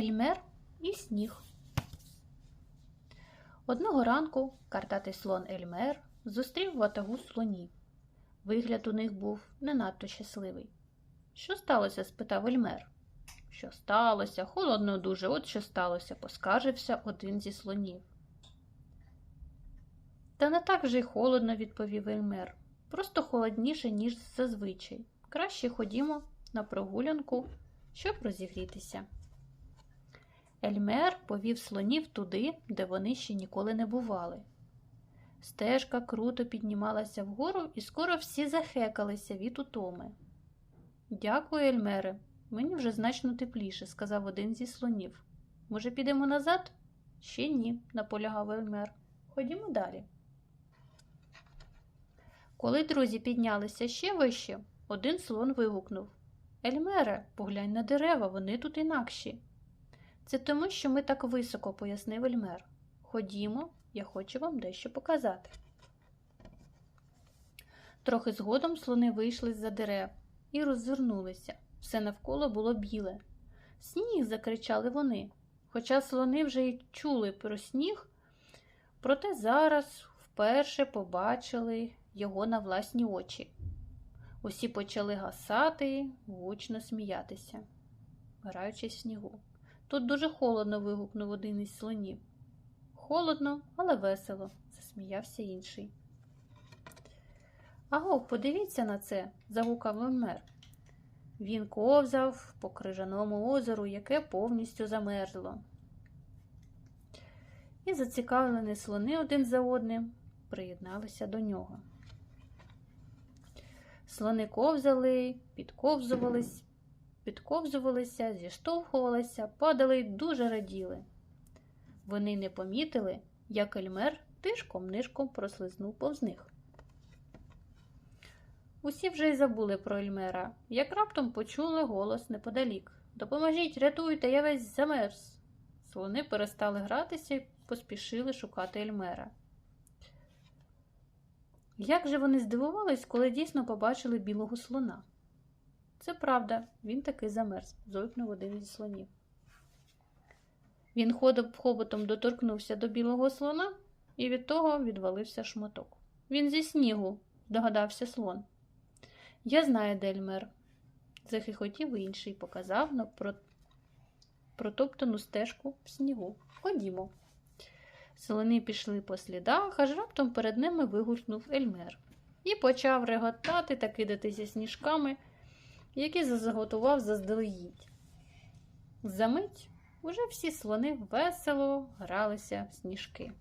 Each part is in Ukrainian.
Ельмер і сніг. Одного ранку картатий слон Ельмер зустрів ватагу слонів. Вигляд у них був не надто щасливий. Що сталося? спитав Ельмер. Що сталося? Холодно дуже, от що сталося, поскаржився один зі слонів. Та не так вже й холодно, відповів Ельмер. Просто холодніше, ніж зазвичай. Краще ходімо на прогулянку, щоб розігрітися. Ельмер повів слонів туди, де вони ще ніколи не бували. Стежка круто піднімалася вгору, і скоро всі захекалися від утоми. Дякую, Ельмере, мені вже значно тепліше, сказав один зі слонів. Може, підемо назад? Ще ні, наполягав Ельмер. Ходімо далі. Коли друзі піднялися ще вище, один слон вигукнув Ельмере, поглянь на дерева, вони тут інакші. Це тому, що ми так високо, пояснив Ельмер. Ходімо, я хочу вам дещо показати. Трохи згодом слони вийшли з-за дерев і роззирнулися. Все навколо було біле. Сніг, закричали вони. Хоча слони вже й чули про сніг, проте зараз вперше побачили його на власні очі. Усі почали гасати, гучно сміятися, граючись в снігу. Тут дуже холодно. вигукнув один із слонів. Холодно, але весело, засміявся інший. Аго, подивіться на це, загукав Лонмер. Він ковзав по крижаному озеру, яке повністю замерзло. І зацікавлені слони один за одним приєдналися до нього. Слони ковзали, підковзувались, підковзувалися, зіштовхувалися, падали й дуже раділи. Вони не помітили, як Ельмер тишком-нишком прослизнув повз них. Усі вже й забули про Ельмера, як раптом почули голос неподалік. Допоможіть, рятуйте, я весь замерз. Слони перестали гратися і поспішили шукати Ельмера. Як же вони здивувались, коли дійсно побачили білого слона? Це правда, він таки замерз, зойкнув один із слонів. Він ходом хоботом доторкнувся до білого слона і від того відвалився шматок. Він зі снігу, здогадався слон. Я знаю, де Ельмер, захихотів інший, показав на протоптану стежку в снігу. Ходімо. Слони пішли по слідах, аж раптом перед ними вигукнув Ельмер і почав реготати та кидатися сніжками, які заготував заздалегідь. Замить уже всі слони весело гралися в сніжки.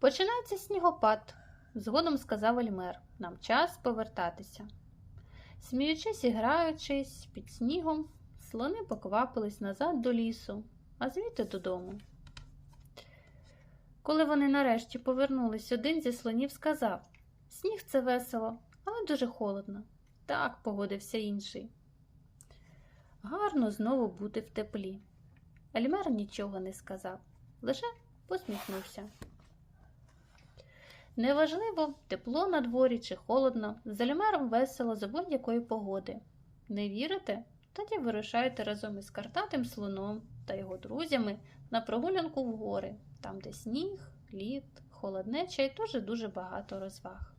Починається снігопад, згодом сказав Ельмер. Нам час повертатися. Сміючись і граючись під снігом, слони поквапились назад до лісу, а звідти додому. Коли вони нарешті повернулись, один зі слонів сказав Сніг це весело, дуже холодно. Так, погодився інший. Гарно знову бути в теплі. Ельмер нічого не сказав, лише посміхнувся. Неважливо, тепло на дворі чи холодно, з Ельмером весело за будь-якої погоди. Не вірите? Тоді вирушайте разом із картатим слоном та його друзями на прогулянку в гори, там, де сніг, лід, холоднеча і дуже дуже багато розваг.